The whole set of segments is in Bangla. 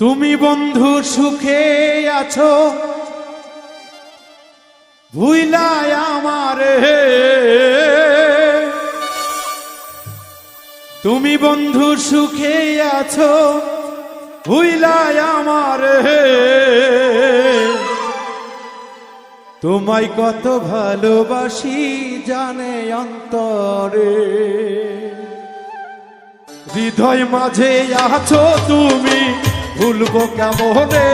তুমি বন্ধু সুখে আছো ভুইলায় আমারে তুমি বন্ধু সুখে আছো ভুইলায় আমারে তোমায় কত ভালোবাসি জানে অন্তরে। হৃদয় মাঝে আছো তুমি ভুলবো কেমনে?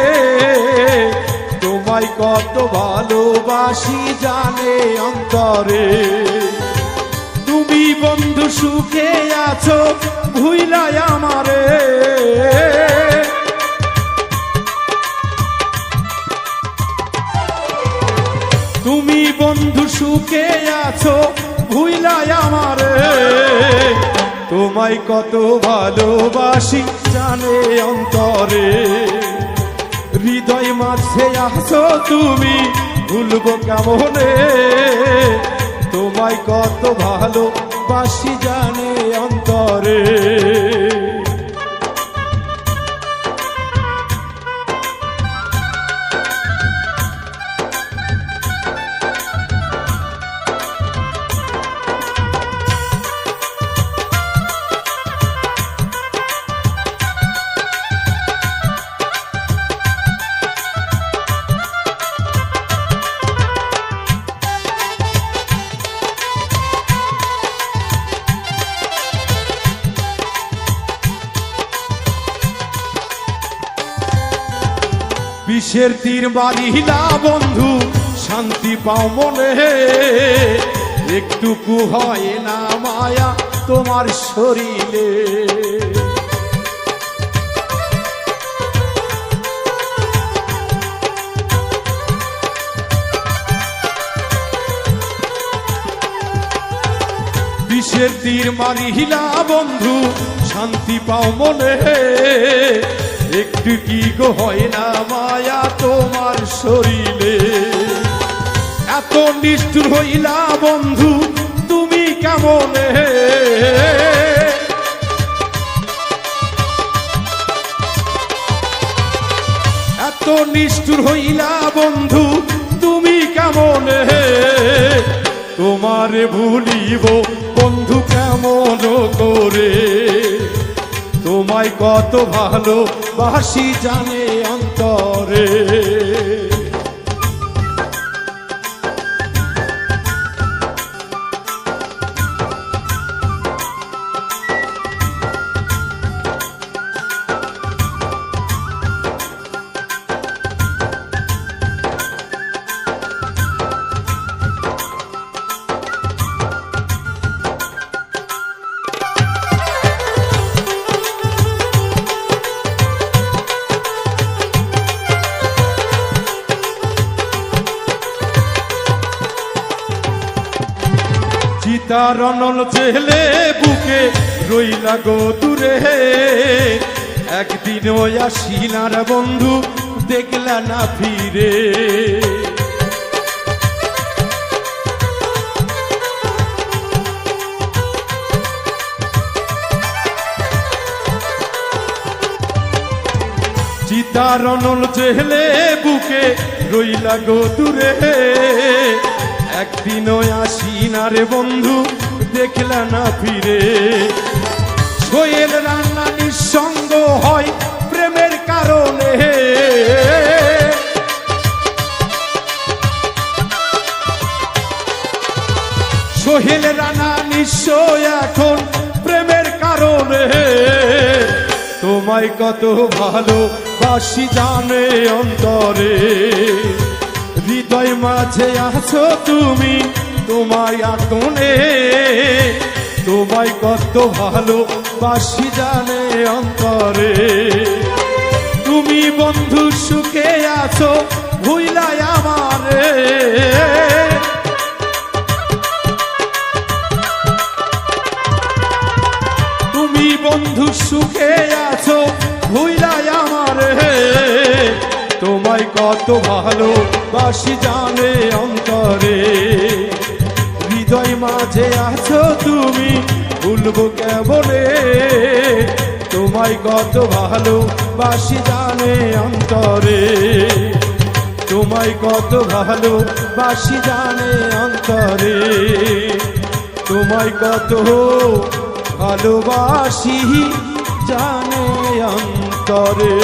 তোমায় কত ভালোবাসি জানে অন্তরে। তুমি বন্ধু সুখে আছো ভুইলাই আমারে। তুমি বন্ধু সুখে আছো ভুইলাই আমারে। তোমায় কত ভালোবাসি জানে অন্তরে। হৃদয় মাঝে আসো তুমি, ভুলবো কেমনে? তোমায় কত ভালোবাসি জানে অন্তরে। বিষের তীর মারিলা বন্ধু, শান্তি পাও মনে। একটুকু হয় না মায়া তোমার শরীরে। বিষের তীর মারিলা বন্ধু, শান্তি পাও মনে। একটু কি গো হয় না মায়া তোমার শরীরে? এত নিষ্ঠুর হইলা বন্ধু, তুমি কেমন এত নিষ্ঠুর হইলা বন্ধু, তুমি কেমন তোমারে ভুলিব বন্ধু কেমন করে? তোমায় কত ভালো বাসি জানে অন্তরে। চিতার অনল চেহলে বুকে রইলা গো দূরে। একদিন ওই আসিনার বন্ধু দেখলা না ফিরে। চিতার অনল চেহলে বুকে রইলা গো দূরে। একদিনও আসি না রে বন্ধু, দেখলা না ফিরে। সোয়েল রান্না নিঃসঙ্গ হয় প্রেমের কারণে। সোহেল রানা নিশ্চয় এখন প্রেমের কারণে। তোমায় কত ভালো বাসি জানে অন্তরে। হৃদয় মাঝে আছো তুমি, তোমায় আকনে তোমায় কত ভালো বাসি জানে অন্তরে। তুমি বন্ধু সুখে আছো ভুইলাই আমারে। তুমি বন্ধু সুখে আছো ভুইলাই আমারে। তোমায় কত ভালো বাসি জানে অন্তরে। হৃদয় মাঝে আছো তুমি, ভুলবো কেমনে? তোমায় কত ভালোবাসি জানে অন্তরে। তোমায় কত ভালোবাসি জানে অন্তরে। তোমায় কত ভালোবাসি জানে অন্তরে।